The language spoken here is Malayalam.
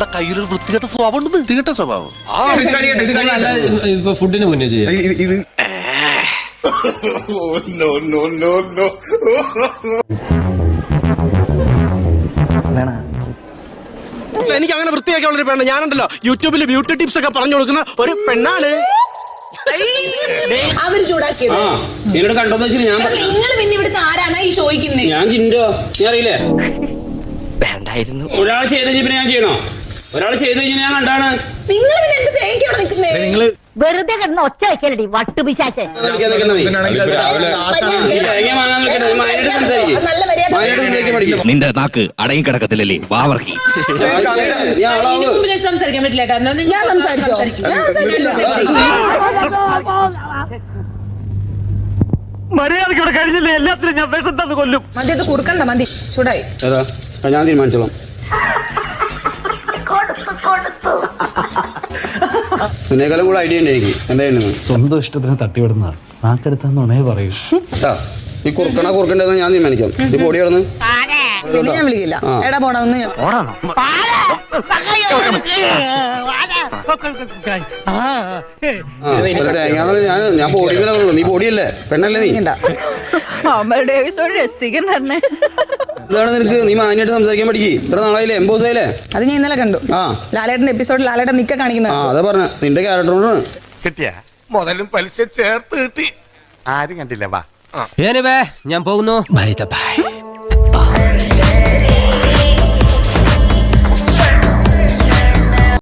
നിങ്ങളുടെ കയ്യിലൊരു വൃത്തികെട്ട സ്വഭാവം. ഉണ്ട് വൃത്തികെട്ട സ്വഭാവം ഇപ്പൊ ഫുഡിന് മുന്നേ ചെയ്യാം. ഇത് എനിക്ക് അങ്ങനെ വൃത്തിയാക്കിയുള്ള ഒരു പെണ്ണ് ഞാനുണ്ടല്ലോ. യൂട്യൂബിൽ ബ്യൂട്ടി ടിപ്സ് ഒക്കെ പറഞ്ഞു കൊടുക്കുന്ന ഒരു പെണ്ണാണ്. അവർ ചൂടാക്കിയത്. ആ എന്നോട് കണ്ടോന്ന് ഞാൻ നിങ്ങൾ പിന്നെ ഇവിടുത്തെ ഞാൻ ജിൻഡോ ഞാൻ അറിയില്ലേ? വേണ്ടായിരുന്നു. ഒരാൾ ചെയ്ത് പിന്നെ ഞാൻ ചെയ്യണോ? ഒരാൾ ചെയ്ത് കഴിഞ്ഞാൽ ഞാൻ കണ്ടാണ്. നിങ്ങൾ പിന്നെ എന്ത് നിൽക്കുന്നേ? നിങ്ങൾ വെറുതെ കിടന്ന് ഒച്ച വയ്ക്കലടി വട്ടുപിശാശൻ തേങ്ങ വാങ്ങാൻ മാനോട് നല്ല മര്യാദ മാനോട് സംസാരിക്കാൻ പഠിക്കും. നിന്റെ നാക്ക് അടങ്ങി കിടക്കത്തില്ലല്ലേ വാവർക്കി നീ ആളാവ്? സംസാരിക്കാൻ പറ്റില്ല ഞാൻ സംസാരിച്ചോ? ഞാൻ മര്യാദയ്ക്ക് കഴിഞ്ഞില്ലേ? എല്ലാത്തിനും ഞാൻ വിഷം തന്നു കൊല്ലും. മതി ഇത് കുറുക്കണ്ട മതി ചൂടായി. ഏതാ? ഞാൻ തീരുമാനിച്ചോളാം. നിന്നേക്കാളും കൂടെ ഐഡിയ ഉണ്ട് എനിക്ക്. എന്തായിരുന്നു? സ്വന്തം ഇഷ്ടത്തിന് തട്ടിവിടുന്ന നാക്കെടുത്താന്നുണേ പറയൂ. ഈ കുറുക്കണ കുറുക്കണ്ടെന്ന് ഞാൻ തീരുമാനിക്കാം. ഈ പൊടി കിടന്ന് ഇല്ലെങ്കിൽ ഞാൻ വിളിക്കില്ല. എടാ പോടാ ഒന്ന് ഞാൻ ആ ഒരു തേങ്ങാന്ന് ഞാൻ ഞാൻ പൊടി നീ പൊടിയല്ലേ പെണ്ണല്ലേ നീ? വിളിക്കണ്ട. അമർ ഡേവിസ് ഒരു രസികൻ തന്നെ. ഇതാണ് നിനക്ക് നീ മാന്യമായിട്ട് സംസാരിക്കാൻ പഠിക്കി. ഇത്ര നാളായില്ലേ? എംബോസ് ആയില്ലേ അത് ഞാൻ ഇന്നലെ കണ്ടു. ആ. ലാലേട്ടന്റെ എപ്പിസോഡിൽ ലാലേട്ടൻ നിക്ക ആ കാണിക്കുന്നത് അതാ പറഞ്ഞ. നിന്റെ ക്യാരക്ടറോടാണ് കിട്ടിയ? മുതലും പലിശ ചേർത്ത് കിട്ടി. ആരും കണ്ടില്ല വാ. ഞാൻ പോകുന്നു. Bye bye